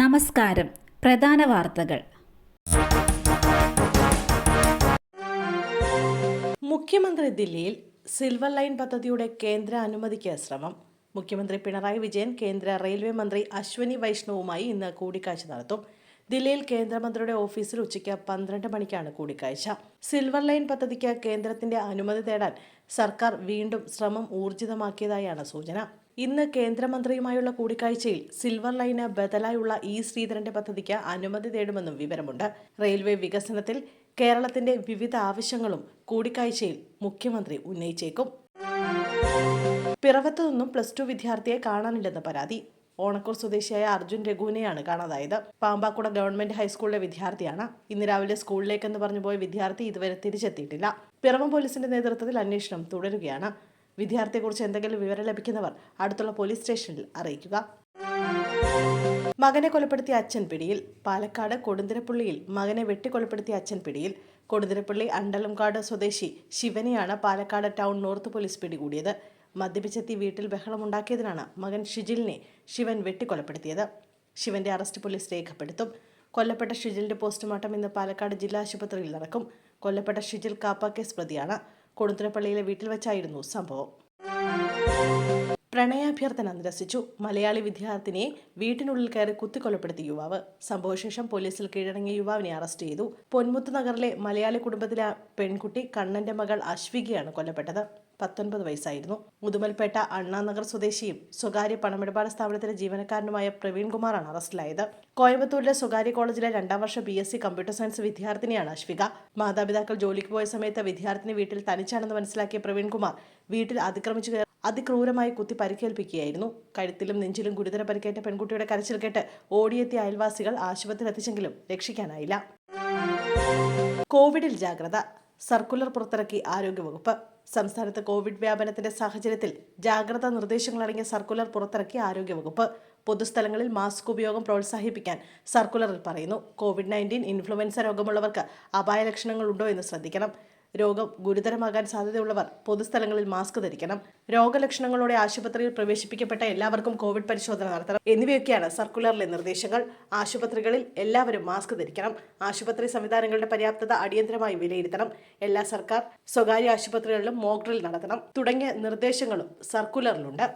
നമസ്കാരം. പ്രധാന വാർത്തകൾ. മുഖ്യമന്ത്രി ദില്ലിയിൽ സിൽവർ ലൈൻ പദ്ധതിയുടെ കേന്ദ്ര അനുമതിക്ക് ശ്രമം മുഖ്യമന്ത്രി പിണറായി വിജയൻ കേന്ദ്ര റെയിൽവേ മന്ത്രി അശ്വനി വൈഷ്ണവുമായി ഇന്ന് കൂടിക്കാഴ്ച നടത്തും. ദില്ലിയിൽ കേന്ദ്രമന്ത്രിയുടെ ഓഫീസിൽ ഉച്ചയ്ക്ക് പന്ത്രണ്ട് മണിക്കാണ് കൂടിക്കാഴ്ച. സിൽവർ ലൈൻ പദ്ധതിക്ക് കേന്ദ്രത്തിന്റെ അനുമതി തേടാൻ സർക്കാർ വീണ്ടും ശ്രമം ഊർജിതമാക്കിയതായാണ് സൂചന. ഇന്ന് കേന്ദ്രമന്ത്രിയുമായുള്ള കൂടിക്കാഴ്ചയിൽ സിൽവർ ലൈന് ബദലായുള്ള ഇ ശ്രീധരന്റെ പദ്ധതിക്ക് അനുമതി തേടുമെന്നും വിവരമുണ്ട്. റെയിൽവേ വികസനത്തിൽ കേരളത്തിന്റെ വിവിധ ആവശ്യങ്ങളും കൂടിക്കാഴ്ചയിൽ മുഖ്യമന്ത്രി ഉന്നയിച്ചേക്കും. പിറവത്തുനിന്നും പ്ലസ് ടു വിദ്യാർത്ഥിയെ കാണാനില്ലെന്ന് പരാതി. ഓണക്കൂർ സ്വദേശിയായ അർജുൻ രഘുവിനെയാണ് കാണാതായത്. പാമ്പാക്കുട ഗവൺമെന്റ് ഹൈസ്കൂളിലെ വിദ്യാർത്ഥിയാണ്. ഇന്ന് രാവിലെ സ്കൂളിലേക്കെന്ന് പറഞ്ഞു പോയ വിദ്യാർത്ഥി ഇതുവരെ തിരിച്ചെത്തിയിട്ടില്ല. പിറവം പോലീസിന്റെ നേതൃത്വത്തിൽ അന്വേഷണം തുടരുകയാണ്. വിദ്യാർത്ഥിയെക്കുറിച്ച് എന്തെങ്കിലും വിവരം ലഭിക്കുന്നവർ അടുത്തുള്ള പോലീസ് സ്റ്റേഷനിൽ അറിയിക്കുക. മകനെ കൊലപ്പെടുത്തിയ അച്ഛൻ പിടിയിൽ. പാലക്കാട് കൊടുന്തിരപ്പള്ളിയിൽ മകനെ വെട്ടിക്കൊലപ്പെടുത്തിയ അച്ഛൻ പിടിയിൽ. കൊടുന്തിരപ്പള്ളി അണ്ടലംകാട് സ്വദേശി ശിവനെയാണ് പാലക്കാട് ടൗൺ നോർത്ത് പോലീസ് പിടികൂടിയത്. മദ്യപിച്ചെത്തി വീട്ടിൽ ബഹളമുണ്ടാക്കിയതിനാണ് മകൻ ഷിജിലിനെ ശിവൻ വെട്ടിക്കൊലപ്പെടുത്തിയത്. ശിവന്റെ അറസ്റ്റ് പോലീസ് രേഖപ്പെടുത്തും. കൊല്ലപ്പെട്ട ഷിജിലിന്റെ പോസ്റ്റ്മോർട്ടം ഇന്ന് പാലക്കാട് ജില്ലാ ആശുപത്രിയിൽ നടക്കും. കൊല്ലപ്പെട്ട ഷിജിൽ കാപ്പ കേസ് പ്രതിയാണ്. കൊടുത്തുരപ്പള്ളിയിലെ വീട്ടിൽ വെച്ചായിരുന്നു സംഭവം. പ്രണയാഭ്യർത്ഥന നിരസിച്ചു. മലയാളി വിദ്യാർത്ഥിനിയെ വീട്ടിനുള്ളിൽ കയറി കുത്തിക്കൊലപ്പെടുത്തിയ യുവാവ്. സംഭവശേഷം പോലീസിൽ കീഴടങ്ങിയ യുവാവിനെ അറസ്റ്റ് ചെയ്തു. പൊന്മുത്ത് നഗറിലെ മലയാളി കുടുംബത്തിലെ പെൺകുട്ടി കണ്ണന്റെ മകൾ അശ്വികയാണ് കൊല്ലപ്പെട്ടത്. പത്തൊൻപത് വയസ്സായിരുന്നു. മുതുമൽപേട്ട അണ്ണാനഗർ സ്വദേശിയും സ്വകാര്യ പണമിടപാട് സ്ഥാപനത്തിലെ ജീവനക്കാരനുമായ പ്രവീൺ കുമാറാണ് അറസ്റ്റിലായത്. കോയമ്പത്തൂരിലെ സ്വകാര്യ കോളേജിലെ രണ്ടാം വർഷ B S C computer science വിദ്യാർത്ഥിനിയാണ് അശ്വിക. മാതാപിതാക്കൾ ജോലിക്ക് പോയ സമയത്ത് വിദ്യാർത്ഥിനി വീട്ടിൽ തനിച്ചാണെന്ന് മനസ്സിലാക്കിയ പ്രവീൺ കുമാർ വീട്ടിൽ അതിക്രമിച്ചു അതിക്രൂരമായി കുത്തി പരിക്കേൽപ്പിക്കുകയായിരുന്നു. കഴുത്തിലും നെഞ്ചിലും ഗുരുതര പരിക്കേറ്റ പെൺകുട്ടിയുടെ കരച്ചിൽ കേട്ട് ഓടിയെത്തിയ അയൽവാസികൾ ആശുപത്രി എത്തിച്ചെങ്കിലും രക്ഷിക്കാനായില്ല. കോവിഡിൽ ജാഗ്രത സർക്കുലർ പുറത്തിറക്കി ആരോഗ്യവകുപ്പ്. സംസ്ഥാനത്ത് കോവിഡ് വ്യാപനത്തിന്റെ സാഹചര്യത്തിൽ ജാഗ്രതാ നിർദ്ദേശങ്ങളടങ്ങിയ സർക്കുലർ പുറത്തിറക്കി ആരോഗ്യവകുപ്പ്. പൊതുസ്ഥലങ്ങളിൽ മാസ്ക് ഉപയോഗം പ്രോത്സാഹിപ്പിക്കാൻ സർക്കുലറിൽ പറയുന്നു. കോവിഡ് നയന്റീൻ ഇൻഫ്ലുവൻസ രോഗമുള്ളവർക്ക് അപായ ലക്ഷണങ്ങളുണ്ടോ എന്ന് ശ്രദ്ധിക്കണം. രോഗം ഗുരുതരമാകാൻ സാധ്യതയുള്ളവർ പൊതുസ്ഥലങ്ങളിൽ മാസ്ക് ധരിക്കണം. രോഗലക്ഷണങ്ങളോടെ ആശുപത്രിയിൽ പ്രവേശിപ്പിക്കപ്പെട്ട എല്ലാവർക്കും കോവിഡ് പരിശോധന നടത്തണം. എന്നിവയൊക്കെയാണ് സർക്കുലറിലെ നിർദ്ദേശങ്ങൾ. ആശുപത്രികളിൽ എല്ലാവരും മാസ്ക് ധരിക്കണം. ആശുപത്രി സംവിധാനങ്ങളുടെ പര്യാപ്തത അടിയന്തരമായി വിലയിരുത്തണം. എല്ലാ സർക്കാർ സ്വകാര്യ ആശുപത്രികളിലും മോക്ഡ്രിൽ നടത്തണം. തുടങ്ങിയ നിർദ്ദേശങ്ങളും സർക്കുലറിലുണ്ട്.